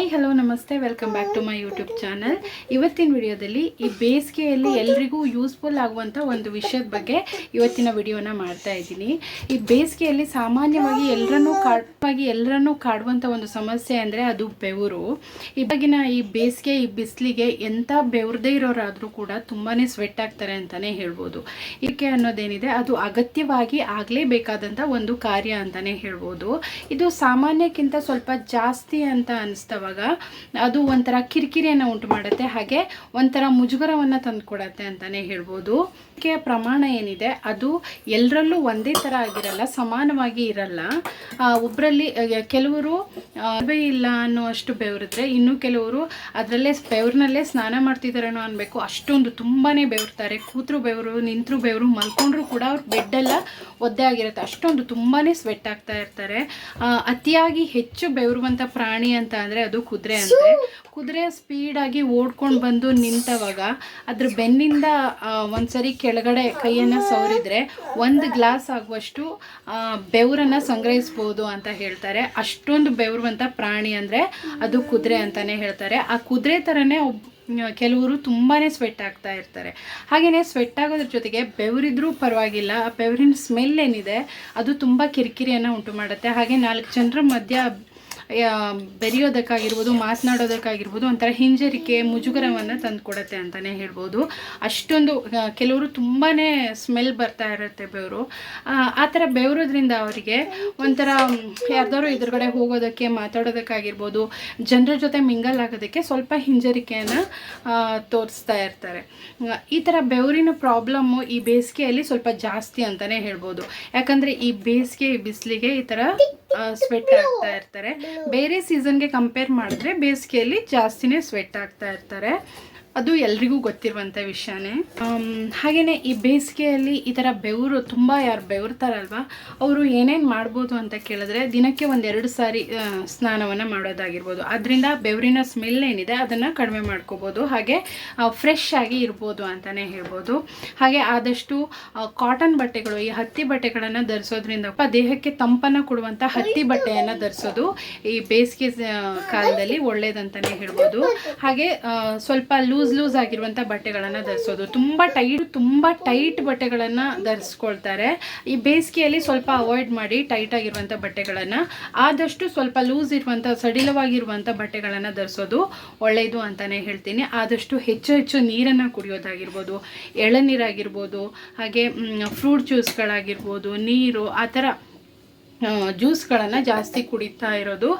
Hi, hello, ನಮಸ್ತೆ. Welcome back to my YouTube channel ಇವತ್ತಿನ ವಿಡಿಯೋದಲ್ಲಿ ಈ ಬೇಸಿಗೆಯಲ್ಲಿ ಎಲ್ರಿಗೂ ಯೂಸ್ಫುಲ್ ಆಗುವಂಥ ಒಂದು ವಿಷಯದ ಬಗ್ಗೆ ಇವತ್ತಿನ ವಿಡಿಯೋನ ಮಾಡ್ತಾ ಇದ್ದೀನಿ. ಈ ಬೇಸಿಗೆಯಲ್ಲಿ ಸಾಮಾನ್ಯವಾಗಿ ಎಲ್ಲರನ್ನೂ ಕಾಡವಾಗಿ ಎಲ್ಲರನ್ನೂ ಕಾಡುವಂಥ ಒಂದು ಸಮಸ್ಯೆ ಅಂದರೆ ಅದು ಬೆವರು. ಇವಾಗಿನ ಈ ಬೇಸಿಗೆ, ಈ ಬಿಸಿಲಿಗೆ ಎಂಥ ಬೆವ್ರದೇ ಇರೋರಾದರೂ ಕೂಡ ತುಂಬಾ ಸ್ವೆಟ್ ಆಗ್ತಾರೆ ಅಂತಲೇ ಹೇಳ್ಬೋದು. ಇದಕ್ಕೆ ಅನ್ನೋದೇನಿದೆ, ಅದು ಅಗತ್ಯವಾಗಿ ಆಗಲೇಬೇಕಾದಂಥ ಒಂದು ಕಾರ್ಯ ಅಂತಲೇ ಹೇಳ್ಬೋದು. ಇದು ಸಾಮಾನ್ಯಕ್ಕಿಂತ ಸ್ವಲ್ಪ ಜಾಸ್ತಿ ಅಂತ ಅನಿಸ್ತವಾಗ ಅದು ಒಂಥರ ಕಿರಿಕಿರಿಯನ್ನು ಉಂಟು ಮಾಡುತ್ತೆ. ಹಾಗೆ ಒಂಥರ ಮುಜುಗರವನ್ನು ತಂದುಕೊಡತ್ತೆ ಅಂತಲೇ ಹೇಳ್ಬೋದು. ಕೆ ಪ್ರಮಾಣ ಏನಿದೆ? ಅದು ಎಲ್ಲರಲ್ಲೂ ಒಂದೇ ಥರ ಆಗಿರಲ್ಲ, ಸಮಾನವಾಗಿ ಇರಲ್ಲ. ಒಬ್ಬರಲ್ಲಿ ಕೆಲವರು ಬೇ ಇಲ್ಲ ಅನ್ನುವಷ್ಟು ಬೆವರಿದ್ರೆ ಇನ್ನು ಕೆಲವರು ಅದರಲ್ಲೇ ಬೆವ್ರಿನಲ್ಲೇ ಸ್ನಾನ ಮಾಡ್ತಿದ್ದಾರೇನೋ ಅನ್ಬೇಕು. ಅಷ್ಟೊಂದು ತುಂಬಾ ಬೆವರ್ತಾರೆ. ಕೂತ್ರು ಬೆವರು, ನಿಂತರು ಬೆವರು, ಮಲ್ಕೊಂಡ್ರು ಕೂಡ ಅವ್ರ ಬೆಡ್ಡೆಲ್ಲ ಒದ್ದೆ ಆಗಿರುತ್ತೆ. ಅಷ್ಟೊಂದು ತುಂಬಾ ಸ್ವೆಟ್ ಆಗ್ತಾ ಇರ್ತಾರೆ. ಅತಿಯಾಗಿ ಹೆಚ್ಚು ಬೆವರುವಂಥ ಪ್ರಾಣಿ ಅಂತ ಅಂದರೆ ಅದು ಕುದುರೆ ಅಂತೆ. ಕುದುರೆ ಸ್ಪೀಡಾಗಿ ಓಡ್ಕೊಂಡು ಬಂದು ನಿಂತವಾಗ ಅದ್ರ ಬೆನ್ನಿಂದ ಒಂದ್ಸರಿ ಕೆಳಗಡೆ ಕೈಯನ್ನ ಸವರಿದ್ರೆ ಒಂದು ಗ್ಲಾಸ್ ಆಗುವಷ್ಟು ಬೆವರನ್ನ ಸಂಗ್ರಹಿಸ್ಬೋದು ಅಂತ ಹೇಳ್ತಾರೆ. ಅಷ್ಟೊಂದು ಬೆವರುವಂಥ ಪ್ರಾಣಿ ಅಂದರೆ ಅದು ಕುದುರೆ ಅಂತಲೇ ಹೇಳ್ತಾರೆ. ಆ ಕುದುರೆ ಥರನೇ ಒಬ್ ಕೆಲವರು ತುಂಬಾ ಸ್ವೆಟ್ ಆಗ್ತಾ ಇರ್ತಾರೆ. ಹಾಗೆಯೇ ಸ್ವೆಟ್ ಆಗೋದ್ರ ಜೊತೆಗೆ ಬೆವರಿದ್ರೂ ಪರವಾಗಿಲ್ಲ ಆ ಬೆವರಿನ ಸ್ಮೆಲ್ ಏನಿದೆ ಅದು ತುಂಬ ಕಿರಿಕಿರಿಯನ್ನು ಉಂಟು ಮಾಡುತ್ತೆ. ಹಾಗೆ ನಾಲ್ಕು ಜನರ ಮಧ್ಯ ಬೆರೆಯೋದಕ್ಕಾಗಿರ್ಬೋದು, ಮಾತನಾಡೋದಕ್ಕಾಗಿರ್ಬೋದು, ಒಂಥರ ಹಿಂಜರಿಕೆ, ಮುಜುಗರವನ್ನು ತಂದುಕೊಡತ್ತೆ ಅಂತಲೇ ಹೇಳ್ಬೋದು. ಅಷ್ಟೊಂದು ಕೆಲವರು ತುಂಬಾ ಸ್ಮೆಲ್ ಬರ್ತಾ ಇರುತ್ತೆ ಬೆವರು. ಆ ಥರ ಬೆವರೋದ್ರಿಂದ ಅವರಿಗೆ ಒಂಥರ ಯಾರ್ದಾರು ಎದುರುಗಡೆ ಹೋಗೋದಕ್ಕೆ, ಮಾತಾಡೋದಕ್ಕಾಗಿರ್ಬೋದು, ಜನರ ಜೊತೆ ಮಿಂಗಲ್ ಆಗೋದಕ್ಕೆ ಸ್ವಲ್ಪ ಹಿಂಜರಿಕೆಯನ್ನು ತೋರಿಸ್ತಾ ಇರ್ತಾರೆ. ಈ ಥರ ಬೆವರಿನ ಪ್ರಾಬ್ಲಮ್ಮು ಈ ಬೇಸಿಗೆಯಲ್ಲಿ ಸ್ವಲ್ಪ ಜಾಸ್ತಿ ಅಂತಲೇ ಹೇಳ್ಬೋದು. ಯಾಕಂದರೆ ಈ ಬೇಸಿಗೆ ಈ ಬಿಸಿಲಿಗೆ ಈ ಥರ ಸ್ವೆಟ್ ಆಗ್ತಾ ಇರ್ತಾರೆ. ಬೇರೆ ಸೀಸನ್ಗೆ ಕಂಪೇರ್ ಮಾಡಿದ್ರೆ ಬೇಸಿಗೆಯಲ್ಲಿ ಜಾಸ್ತಿನೇ ಸ್ವೆಟ್ ಆಗ್ತಾ ಇರ್ತಾರೆ. ಅದು ಎಲ್ರಿಗೂ ಗೊತ್ತಿರುವಂಥ ವಿಷಯನೇ. ಹಾಗೆಯೇ ಈ ಬೇಸಿಗೆಯಲ್ಲಿ ಈ ಥರ ಬೆವರು ತುಂಬ ಯಾರು ಬೆವರ್ತಾರಲ್ವ, ಅವರು ಏನೇನು ಮಾಡ್ಬೋದು ಅಂತ ಕೇಳಿದ್ರೆ ದಿನಕ್ಕೆ ಒಂದೆರಡು ಸಾರಿ ಸ್ನಾನವನ್ನು ಮಾಡೋದಾಗಿರ್ಬೋದು. ಅದರಿಂದ ಬೆವರಿನ ಸ್ಮೆಲ್ ಏನಿದೆ ಅದನ್ನು ಕಡಿಮೆ ಮಾಡ್ಕೋಬೋದು. ಹಾಗೆ ಫ್ರೆಶ್ ಆಗಿ ಇರ್ಬೋದು ಅಂತಲೇ ಹೇಳ್ಬೋದು. ಹಾಗೆ ಆದಷ್ಟು ಕಾಟನ್ ಬಟ್ಟೆಗಳು, ಈ ಹತ್ತಿ ಬಟ್ಟೆಗಳನ್ನು ಧರಿಸೋದ್ರಿಂದ ದೇಹಕ್ಕೆ ತಂಪನ್ನು ಕೊಡುವಂಥ ಹತ್ತಿ ಬಟ್ಟೆಯನ್ನು ಧರಿಸೋದು ಈ ಬೇಸಿಗೆ ಕಾಲದಲ್ಲಿ ಒಳ್ಳೇದಂತಲೇ ಹೇಳ್ಬೋದು. ಹಾಗೆ ಸ್ವಲ್ಪ ಲೂಸ್ ಲೂಸ್ ಲೂಸ್ ಆಗಿರುವಂಥ ಬಟ್ಟೆಗಳನ್ನು ಧರಿಸೋದು. ತುಂಬ ಟೈಟ್ ತುಂಬ ಟೈಟ್ ಬಟ್ಟೆಗಳನ್ನು ಧರಿಸ್ಕೊಳ್ತಾರೆ. ಈ ಬೇಸಿಗೆಯಲ್ಲಿ ಸ್ವಲ್ಪ ಅವಾಯ್ಡ್ ಮಾಡಿ ಟೈಟ್ ಆಗಿರುವಂಥ ಬಟ್ಟೆಗಳನ್ನು, ಆದಷ್ಟು ಸ್ವಲ್ಪ ಲೂಸ್ ಇರುವಂಥ ಸಡಿಲವಾಗಿರುವಂಥ ಬಟ್ಟೆಗಳನ್ನು ಧರಿಸೋದು ಒಳ್ಳೆಯದು ಅಂತಲೇ ಹೇಳ್ತೀನಿ. ಆದಷ್ಟು ಹೆಚ್ಚು ಹೆಚ್ಚು ನೀರನ್ನು ಕುಡಿಯೋದಾಗಿರ್ಬೋದು, ಎಳನೀರಾಗಿರ್ಬೋದು, ಹಾಗೆ ಫ್ರೂಟ್ ಜ್ಯೂಸ್ಗಳಾಗಿರ್ಬೋದು ನೀರು, ಆ ಥರ ಜ್ಯೂಸ್ಗಳನ್ನು ಜಾಸ್ತಿ ಕುಡಿತಾ ಇರೋದು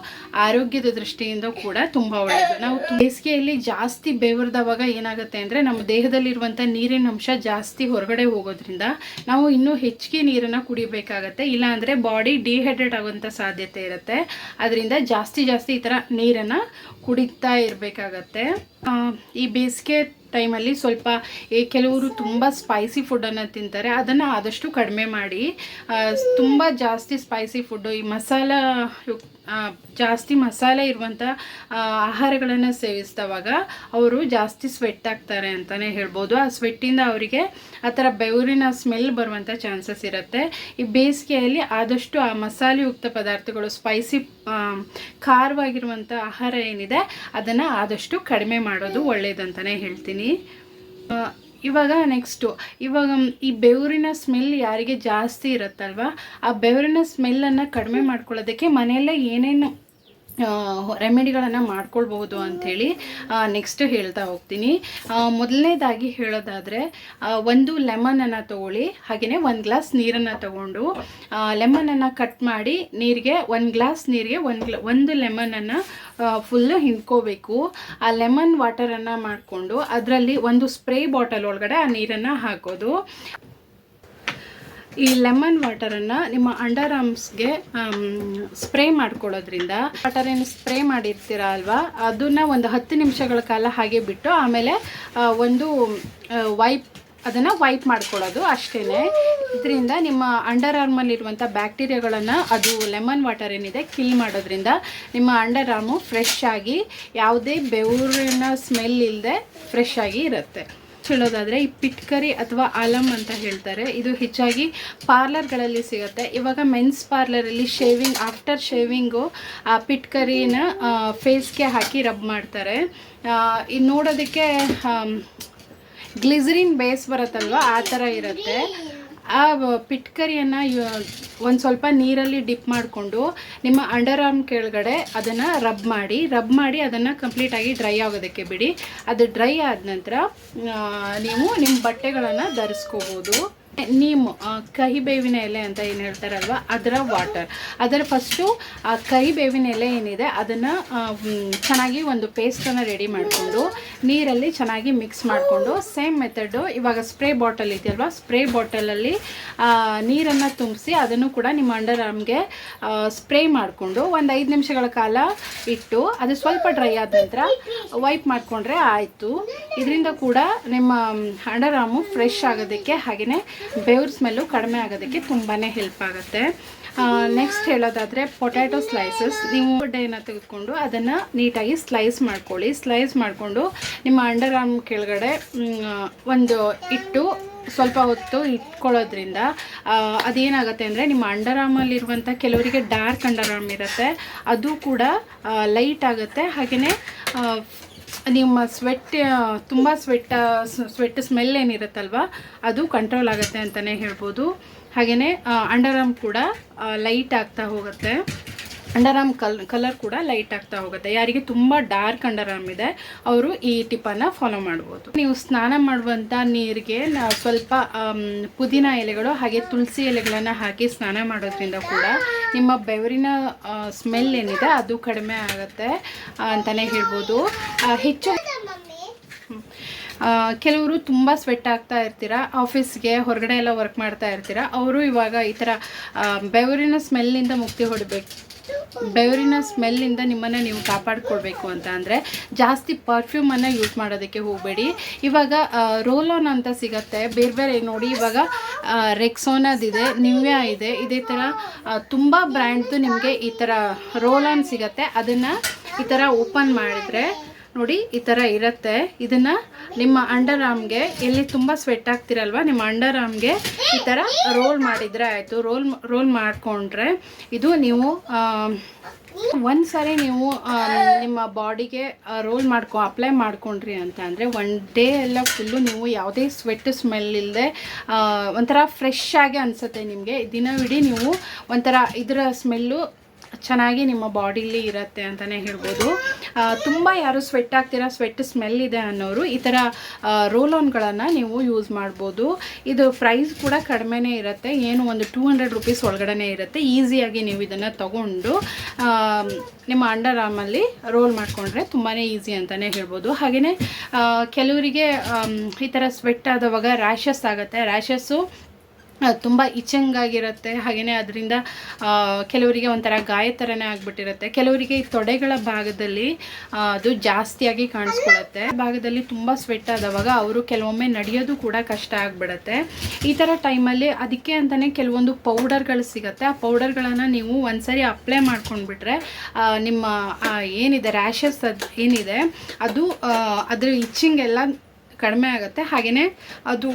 ಆರೋಗ್ಯದ ದೃಷ್ಟಿಯಿಂದ ಕೂಡ ತುಂಬ ಒಳ್ಳೆಯದು ನಾವು ಬೇಸಿಗೆಯಲ್ಲಿ ಜಾಸ್ತಿ ಬೆವರ್ದವಾಗ ಏನಾಗುತ್ತೆ ಅಂದರೆ ನಮ್ಮ ದೇಹದಲ್ಲಿರುವಂಥ ನೀರಿನ ಅಂಶ ಜಾಸ್ತಿ ಹೊರಗಡೆ ಹೋಗೋದ್ರಿಂದ ನಾವು ಇನ್ನೂ ಹೆಚ್ಚಿಗೆ ನೀರನ್ನು ಕುಡಿಬೇಕಾಗತ್ತೆ. ಇಲ್ಲಾಂದರೆ ಬಾಡಿ ಡಿಹೈಡ್ರೇಟ್ ಆಗುವಂಥ ಸಾಧ್ಯತೆ ಇರುತ್ತೆ. ಅದರಿಂದ ಜಾಸ್ತಿ ಜಾಸ್ತಿ ಈ ಥರ ನೀರನ್ನು ಕುಡಿತಾ ಇರಬೇಕಾಗತ್ತೆ. ಈ ಬೇಸಿಗೆ ಟೈಮಲ್ಲಿ ಸ್ವಲ್ಪ ಕೆಲವರು ತುಂಬ ಸ್ಪೈಸಿ ಫುಡ್ಡನ್ನು ತಿಂತಾರೆ. ಅದನ್ನು ಆದಷ್ಟು ಕಡಿಮೆ ಮಾಡಿ ತುಂಬ ಜಾಸ್ತಿ ಸ್ಪೈಸಿ ಫುಡ್ಡು ಈ ಮಸಾಲ ಜಾಸ್ತಿ ಮಸಾಲೆ ಇರುವಂಥ ಆಹಾರಗಳನ್ನು ಸೇವಿಸಿದವಾಗ ಅವರು ಜಾಸ್ತಿ ಸ್ವೆಟ್ ಆಗ್ತಾರೆ ಅಂತಲೇ ಹೇಳ್ಬೋದು. ಆ ಸ್ವೆಟ್ಟಿಂದ ಅವರಿಗೆ ಆ ಥರ ಬೆವರಿನ ಸ್ಮೆಲ್ ಬರುವಂಥ ಚಾನ್ಸಸ್ ಇರುತ್ತೆ. ಈ ಬೇಸಿಗೆಯಲ್ಲಿ ಆದಷ್ಟು ಆ ಮಸಾಲೆಯುಕ್ತ ಪದಾರ್ಥಗಳು ಸ್ಪೈಸಿ ಖಾರವಾಗಿರುವಂಥ ಆಹಾರ ಏನಿದೆ, ಅದನ್ನು ಆದಷ್ಟು ಕಡಿಮೆ ಮಾಡೋದು ಒಳ್ಳೆಯದಂತಲೇ ಹೇಳ್ತೀನಿ. ಇವಾಗ ನೆಕ್ಸ್ಟು ಇವಾಗ ಈ ಬೆವರಿನ ಸ್ಮೆಲ್ ಯಾರಿಗೆ ಜಾಸ್ತಿ ಇರುತ್ತಲ್ವ? ಆ ಬೆವರಿನ ಸ್ಮೆಲ್ಲನ್ನು ಕಡಿಮೆ ಮಾಡ್ಕೊಳ್ಳೋದಕ್ಕೆ ಮನೆಯಲ್ಲೇ ಏನೇನು ರೆಮಿಡಿಗಳನ್ನು ಮಾಡ್ಕೊಳ್ಬಹುದು ಅಂಥೇಳಿ ನೆಕ್ಸ್ಟ್ ಹೇಳ್ತಾ ಹೋಗ್ತೀನಿ. ಮೊದಲನೇದಾಗಿ ಹೇಳೋದಾದರೆ ಒಂದು ಲೆಮನನ್ನು ತಗೊಳ್ಳಿ ಹಾಗೆಯೇ ಒಂದು ಗ್ಲಾಸ್ ನೀರನ್ನು ತಗೊಂಡು ಲೆಮನನ್ನು ಕಟ್ ಮಾಡಿ, ನೀರಿಗೆ ಒಂದು ಗ್ಲಾಸ್ ನೀರಿಗೆ ಒಂದು ಗ್ಲ, ಒಂದು ಲೆಮನನ್ನು ಫುಲ್ಲು ಹಿಂಡ್ಕೋಬೇಕು. ಆ ಲೆಮನ್ ವಾಟರನ್ನು ಮಾಡಿಕೊಂಡು, ಅದರಲ್ಲಿ ಒಂದು ಸ್ಪ್ರೇ ಬಾಟಲ್ ಒಳಗಡೆ ಆ ನೀರನ್ನು ಹಾಕೋದು. ಈ ಲೆಮನ್ ವಾಟರನ್ನು ನಿಮ್ಮ ಅಂಡರ್ ಆರ್ಮ್ಸ್ಗೆ ಸ್ಪ್ರೇ ಮಾಡ್ಕೊಳ್ಳೋದ್ರಿಂದ ವಾಟರ್ ಏನು ಸ್ಪ್ರೇ ಮಾಡಿರ್ತೀರ ಅಲ್ವಾ? ಅದನ್ನು ಒಂದು ಹತ್ತು ನಿಮಿಷಗಳ ಕಾಲ ಹಾಗೆ ಬಿಟ್ಟು ಆಮೇಲೆ ಒಂದು ವೈಪ್ ಅದನ್ನು ವೈಪ್ ಮಾಡ್ಕೊಳ್ಳೋದು ಅಷ್ಟೇ ಇದರಿಂದ ನಿಮ್ಮ ಅಂಡರ್ ಆರ್ಮಲ್ಲಿರುವಂಥ ಬ್ಯಾಕ್ಟೀರಿಯಾಗಳನ್ನು ಅದು ಲೆಮನ್ ವಾಟರ್ ಏನಿದೆ ಕಿಲ್ ಮಾಡೋದ್ರಿಂದ ನಿಮ್ಮ ಅಂಡರ್ ಆರ್ಮು ಫ್ರೆಶ್ ಆಗಿ, ಯಾವುದೇ ಬೆವರಿನ ಸ್ಮೆಲ್ ಇಲ್ಲದೆ ಫ್ರೆಶ್ ಆಗಿ ಇರುತ್ತೆ. ಹೇಳೋದಾದರೆ ಈ ಪಿಟ್ಕರಿ ಅಥವಾ ಆಲಮ್ ಅಂತ ಹೇಳ್ತಾರೆ. ಇದು ಹೆಚ್ಚಾಗಿ ಪಾರ್ಲರ್ಗಳಲ್ಲಿ ಸಿಗುತ್ತೆ. ಇವಾಗ ಮೆನ್ಸ್ ಪಾರ್ಲರಲ್ಲಿ ಶೇವಿಂಗ್ ಆಫ್ಟರ್ ಶೇವಿಂಗು ಆ ಪಿಟ್ಕರಿನ ಫೇಸ್ಗೆ ಹಾಕಿ ರಬ್ ಮಾಡ್ತಾರೆ. ಇದು ನೋಡೋದಕ್ಕೆ ಗ್ಲಿಸರಿನ್ ಬೇಸ್ ಬರುತ್ತಲ್ವ? ಆ ಥರ ಇರುತ್ತೆ. ಆ ಪಿಟ್ಕರಿಯನ್ನು ಒಂದು ಸ್ವಲ್ಪ ನೀರಲ್ಲಿ ಡಿಪ್ ಮಾಡಿಕೊಂಡು ನಿಮ್ಮ ಅಂಡರ್ ಆರ್ಮ್ ಕೆಳಗಡೆ ಅದನ್ನು ರಬ್ ಮಾಡಿ ರಬ್ ಮಾಡಿ ಅದನ್ನು ಕಂಪ್ಲೀಟಾಗಿ ಡ್ರೈ ಆಗೋದಕ್ಕೆ ಬಿಡಿ. ಅದು ಡ್ರೈ ಆದ ನಂತರ ನೀವು ನಿಮ್ಮ ಬಟ್ಟೆಗಳನ್ನು ಧರಿಸ್ಕೋಬೋದು. ನೀಮ್ ಕಹಿ ಬೇವಿನ ಎಲೆ ಅಂತ ಏನು ಹೇಳ್ತಾರಲ್ವ? ಅದರ ವಾಟರ್ ಅದರ ಫಸ್ಟು ಆ, ಕಹಿ ಬೇವಿನ ಎಲೆ ಏನಿದೆ, ಅದನ್ನು ಚೆನ್ನಾಗಿ ಒಂದು ಪೇಸ್ಟನ್ನು ರೆಡಿ ಮಾಡಿಕೊಂಡು, ನೀರಲ್ಲಿ ಚೆನ್ನಾಗಿ ಮಿಕ್ಸ್ ಮಾಡಿಕೊಂಡು ಸೇಮ್ ಮೆಥಡು ಇವಾಗ ಸ್ಪ್ರೇ ಬಾಟಲ್ ಇದೆಯಲ್ವ? ಸ್ಪ್ರೇ ಬಾಟಲಲ್ಲಿ ನೀರನ್ನು ತುಂಬಿಸಿ ಅದನ್ನು ಕೂಡ ನಿಮ್ಮ ಅಂಡರ್ ಆರ್ಮ್ಗೆ ಸ್ಪ್ರೇ ಮಾಡಿಕೊಂಡು, ಒಂದು ಐದು ನಿಮಿಷಗಳ ಕಾಲ ಇಟ್ಟು, ಅದು ಸ್ವಲ್ಪ ಡ್ರೈ ಆದ ನಂತರ ವೈಪ್ ಮಾಡಿಕೊಂಡ್ರೆ ಆಯಿತು. ಇದರಿಂದ ಕೂಡ ನಿಮ್ಮ ಅಂಡರ್ ಆರ್ಮು ಫ್ರೆಶ್ ಆಗೋದಕ್ಕೆ ಹಾಗೆಯೇ ಬೆವ್ರ ಸ್ಮೆಲ್ಲು ಕಡಿಮೆ ಆಗೋದಕ್ಕೆ ತುಂಬಾ ಹೆಲ್ಪ್ ಆಗುತ್ತೆ. ನೆಕ್ಸ್ಟ್ ಹೇಳೋದಾದರೆ ಪೊಟ್ಯಾಟೊ ಸ್ಲೈಸಸ್ ನೀವು ಡೇನ ತೆಗೆದುಕೊಂಡು ಅದನ್ನು ನೀಟಾಗಿ ಸ್ಲೈಸ್ ಮಾಡ್ಕೊಳ್ಳಿ. ಸ್ಲೈಸ್ ಮಾಡಿಕೊಂಡು ನಿಮ್ಮ ಅಂಡರ್ ಆರ್ಮ್ ಕೆಳಗಡೆ ಒಂದು ಇಟ್ಟು ಸ್ವಲ್ಪ ಹೊತ್ತು ಇಟ್ಕೊಳ್ಳೋದ್ರಿಂದ ಅದೇನಾಗುತ್ತೆ ಅಂದರೆ ನಿಮ್ಮ ಅಂಡರ್ ಆರ್ಮಲ್ಲಿರುವಂಥ ಕೆಲವರಿಗೆ ಡಾರ್ಕ್ ಅಂಡರ್ ಆರ್ಮ್ ಇರುತ್ತೆ. ಅದು ಕೂಡ ಲೈಟ್ ಆಗುತ್ತೆ. ಹಾಗೆಯೇ ನಿಮ್ಮ ಸ್ವೆಟ್ ತುಂಬ ಸ್ವೆಟ್ ಸ್ವೆಟ್ ಸ್ಮೆಲ್ ಏನಿರುತ್ತಲ್ವ, ಅದು ಕಂಟ್ರೋಲ್ ಆಗುತ್ತೆ ಅಂತಲೇ ಹೇಳ್ಬೋದು. ಹಾಗೆಯೇ ಅಂಡರ್ ಆರ್ಮ್ ಕೂಡ ಲೈಟ್ ಆಗ್ತಾ ಹೋಗುತ್ತೆ. ಅಂಡರ್ ಆರ್ಮ್ ಕಲ್, ಕಲರ್ ಕೂಡ ಲೈಟ್ ಆಗ್ತಾ ಹೋಗುತ್ತೆ. ಯಾರಿಗೆ ತುಂಬ ಡಾರ್ಕ್ ಅಂಡರ್ ಆರ್ಮ್ ಇದೆ, ಅವರು ಈ ಟಿಪ್ಪನ್ನು ಫಾಲೋ ಮಾಡ್ಬೋದು. ನೀವು ಸ್ನಾನ ಮಾಡುವಂಥ ನೀರಿಗೆ ಸ್ವಲ್ಪ ಪುದೀನ ಎಲೆಗಳು ಹಾಗೆ ತುಳಸಿ ಎಲೆಗಳನ್ನು ಹಾಕಿ ಸ್ನಾನ ಮಾಡೋದ್ರಿಂದ ಕೂಡ ನಿಮ್ಮ ಬೆವರಿನ ಸ್ಮೆಲ್ ಏನಿದೆ ಅದು ಕಡಿಮೆ ಆಗುತ್ತೆ ಅಂತಲೇ ಹೇಳ್ಬೋದು. ಹೆಚ್ಚು ಕೆಲವರು ತುಂಬ ಸ್ವೆಟ್ ಆಗ್ತಾ ಇರ್ತೀರ ಆಫೀಸ್ಗೆ ಹೊರಗಡೆ ಎಲ್ಲ ವರ್ಕ್ ಮಾಡ್ತಾ ಇರ್ತೀರ, ಅವರು ಇವಾಗ ಈ ಥರ ಬೆವರಿನ ಸ್ಮೆಲ್ಲಿಂದ ಮುಕ್ತಿ ಹೊಡಬೇಕು, ಬೆವರಿನ ಸ್ಮೆಲ್ಲಿಂದ ನಿಮ್ಮನ್ನು ನೀವು ಕಾಪಾಡ್ಕೊಳ್ಬೇಕು ಅಂತ ಅಂದರೆ ಜಾಸ್ತಿ ಪರ್ಫ್ಯೂಮನ್ನು ಯೂಸ್ ಮಾಡೋದಕ್ಕೆ ಹೋಗಬೇಡಿ. ಇವಾಗ ರೋಲ್ ಆನ್ ಅಂತ ಸಿಗತ್ತೆ, ಬೇರೆ ಬೇರೆ, ನೋಡಿ ಇವಾಗ ರೆಕ್ಸೋನದಿದೆ ನಿವ್ಯಾ ಇದೆ ಇದೇ ಥರ ತುಂಬ ಬ್ರ್ಯಾಂಡ್ದು ನಿಮಗೆ ಈ ಥರ ರೋಲ್ ಆನ್ ಸಿಗತ್ತೆ, ಅದನ್ನು ಈ ಥರ ಓಪನ್ ಮಾಡಿದರೆ ನೋಡಿ, ಈ ಥರ ಇರುತ್ತೆ. ಇದನ್ನು ನಿಮ್ಮ ಅಂಡರ್ ಆರ್ಮ್ಗೆ ಎಲ್ಲಿ ತುಂಬ ಸ್ವೆಟ್ ಆಗ್ತಿರಲ್ವ, ನಿಮ್ಮ ಅಂಡರ್ ಆರ್ಮ್ಗೆ ಈ ಥರ ರೋಲ್ ಮಾಡಿದರೆ ಆಯಿತು. ರೋಲ್ ರೋಲ್ ಮಾಡಿಕೊಂಡ್ರೆ ಇದು ನೀವು ಒಂದು ಸಾರಿ ನೀವು ನಿಮ್ಮ ಬಾಡಿಗೆ ರೋಲ್ ಮಾಡ್ಕೊ ಅಪ್ಲೈ ಮಾಡ್ಕೊಂಡ್ರಿ ಅಂತ ಅಂದರೆ ಒನ್ ಡೇ ಎಲ್ಲ ಫುಲ್ಲು ನೀವು ಯಾವುದೇ ಸ್ವೆಟ್ ಸ್ಮೆಲ್ ಇಲ್ಲದೆ ಒಂಥರ ಫ್ರೆಶ್ ಆಗಿ ಅನಿಸುತ್ತೆ ನಿಮಗೆ. ದಿನವಿಡೀ ನೀವು ಒಂಥರ ಇದರ ಸ್ಮೆಲ್ಲು ಚೆನ್ನಾಗಿ ನಿಮ್ಮ ಬಾಡಿಲಿ ಇರುತ್ತೆ ಅಂತಲೇ ಹೇಳ್ಬೋದು. ತುಂಬ ಯಾರು ಸ್ವೆಟ್ ಆಗ್ತೀರಾ ಸ್ವೆಟ್ ಸ್ಮೆಲ್ ಇದೆ ಅನ್ನೋರು ಈ ಥರ ರೋಲ್ ಆನ್ಗಳನ್ನು ನೀವು ಯೂಸ್ ಮಾಡ್ಬೋದು. ಇದು ಪ್ರೈಸ್ ಕೂಡ ಕಡಿಮೆನೇ ಇರುತ್ತೆ, ಏನು ಒಂದು ಟೂ ಹಂಡ್ರೆಡ್ ರುಪೀಸ್ ಒಳಗಡೆ ಇರುತ್ತೆ. ಈಸಿಯಾಗಿ ನೀವು ಇದನ್ನು ತಗೊಂಡು ನಿಮ್ಮ ಅಂಡರ್ ಆಮಲ್ಲಿ ರೋಲ್ ಮಾಡಿಕೊಂಡ್ರೆ ತುಂಬಾ ಈಸಿ ಅಂತಲೇ ಹೇಳ್ಬೋದು. ಹಾಗೆಯೇ ಕೆಲವರಿಗೆ ಈ ಥರ ಸ್ವೆಟ್ ಆದವಾಗ ರ್ಯಾಷಸ್ ಆಗುತ್ತೆ. ರ್ಯಾಷಸ್ಸು ತುಂಬ ಇಚ್ಚಂಗಾಗಿರುತ್ತೆ. ಆಗಿರುತ್ತೆ ಹಾಗೆಯೇ ಅದರಿಂದ ಕೆಲವರಿಗೆ ಒಂಥರ ಗಾಯ ಥರನೇ ಆಗಿಬಿಟ್ಟಿರುತ್ತೆ. ಕೆಲವರಿಗೆ ಈ ತೊಡೆಗಳ ಭಾಗದಲ್ಲಿ ಅದು ಜಾಸ್ತಿಯಾಗಿ ಕಾಣಿಸ್ಕೊಳ್ಳುತ್ತೆ ಭಾಗದಲ್ಲಿ ತುಂಬ ಸ್ವೆಟ್ ಆದವಾಗ ಅವರು ಕೆಲವೊಮ್ಮೆ ನಡೆಯೋದು ಕೂಡ ಕಷ್ಟ ಆಗಿಬಿಡುತ್ತೆ. ಈ ಥರ ಟೈಮಲ್ಲಿ ಅದಕ್ಕೆ ಅಂತಲೇ ಕೆಲವೊಂದು ಪೌಡರ್ಗಳು ಸಿಗುತ್ತೆ. ಆ ಪೌಡರ್ಗಳನ್ನು ನೀವು ಒಂದ್ಸರಿ ಅಪ್ಲೈ ಮಾಡ್ಕೊಂಡ್ಬಿಟ್ರೆ ನಿಮ್ಮ ಏನಿದೆ ರ್ಯಾಷಸ್ ಅದು ಏನಿದೆ, ಅದು ಅದ್ರ ಇಚ್ಚಿಂಗ್ ಎಲ್ಲ ಕಡಿಮೆ ಆಗುತ್ತೆ. ಹಾಗೆಯೇ ಅದು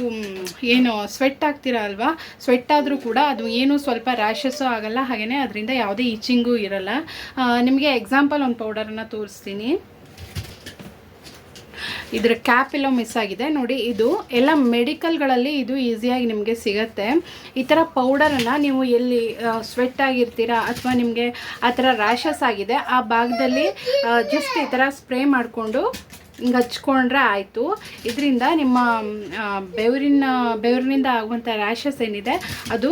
ಏನು ಸ್ವೆಟ್ ಆಗ್ತೀರಾ ಅಲ್ವಾ? ಸ್ವೆಟ್ ಆದರೂ ಕೂಡ ಅದು ಏನು ಸ್ವಲ್ಪ ರ್ಯಾಷಸ್ಸು ಆಗಲ್ಲ. ಹಾಗೆಯೇ ಅದರಿಂದ ಯಾವುದೇ ಈಚಿಂಗು ಇರಲ್ಲ. ನಿಮಗೆ ಎಕ್ಸಾಂಪಲ್ ಒಂದು ಪೌಡರನ್ನು ತೋರಿಸ್ತೀನಿ. ಇದರ ಕ್ಯಾಪ್ ಎಲ್ಲ ಮಿಸ್ ಆಗಿದೆ. ನೋಡಿ, ಇದು ಎಲ್ಲ ಮೆಡಿಕಲ್ಗಳಲ್ಲಿ ಇದು ಈಸಿಯಾಗಿ ನಿಮಗೆ ಸಿಗತ್ತೆ. ಈ ಥರ ಪೌಡರನ್ನು ನೀವು ಎಲ್ಲಿ ಸ್ವೆಟ್ ಆಗಿರ್ತೀರಾ ಅಥವಾ ನಿಮಗೆ ಆ ಥರ ರ್ಯಾಷಸ್ ಆಗಿದೆ, ಆ ಭಾಗದಲ್ಲಿ ಜಸ್ಟ್ ಈ ಥರ ಸ್ಪ್ರೇ ಮಾಡಿಕೊಂಡು ಹಿಂಗೆ ಹಚ್ಕೊಂಡ್ರೆ ಆಯಿತು. ಇದರಿಂದ ನಿಮ್ಮ ಬೆವರಿನ, ಬೆವರಿನಿಂದ ಆಗುವಂಥ ರ್ಯಾಷಸ್ ಏನಿದೆ, ಅದು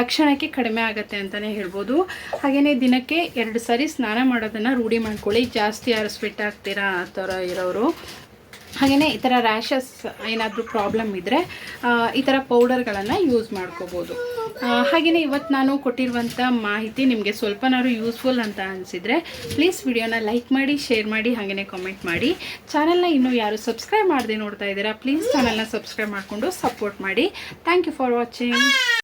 ತಕ್ಷಣಕ್ಕೆ ಕಡಿಮೆ ಆಗುತ್ತೆ ಅಂತಲೇ ಹೇಳ್ಬೋದು. ಹಾಗೆಯೇ ದಿನಕ್ಕೆ ಎರಡು ಸಾರಿ ಸ್ನಾನ ಮಾಡೋದನ್ನು ರೂಢಿ ಮಾಡ್ಕೊಳ್ಳಿ. ಜಾಸ್ತಿ ಯಾರು ಸ್ವೆಟ್ ಆಗ್ತೀರಾ ಆ ಥರ ಇರೋರು. ಹಾಗೆಯೇ ಈ ಥರ ರ್ಯಾಷಸ್ ಏನಾದರೂ ಪ್ರಾಬ್ಲಮ್ ಇದ್ದರೆ ಈ ಥರ ಪೌಡರ್ಗಳನ್ನು ಯೂಸ್ ಮಾಡ್ಕೋಬೋದು. ಹಾಗೆಯೇ ಇವತ್ತು ನಾನು ಕೊಟ್ಟಿರುವಂಥ ಮಾಹಿತಿ ನಿಮಗೆ ಸ್ವಲ್ಪನಾದ್ರು ಯೂಸ್ಫುಲ್ ಅಂತ ಅನಿಸಿದರೆ ಪ್ಲೀಸ್ ವಿಡಿಯೋನ ಲೈಕ್ ಮಾಡಿ ಶೇರ್ ಮಾಡಿ ಹಾಗೆಯೇ ಕಾಮೆಂಟ್ ಮಾಡಿ. ಚಾನಲ್ನ ಇನ್ನೂ ಯಾರು ಸಬ್ಸ್ಕ್ರೈಬ್ ಮಾಡದೆ ನೋಡ್ತಾ ಇದ್ದೀರಾ ಪ್ಲೀಸ್ ಚಾನಲ್ನ ಸಬ್ಸ್ಕ್ರೈಬ್ ಮಾಡಿಕೊಂಡು ಸಪೋರ್ಟ್ ಮಾಡಿ. Thank you for watching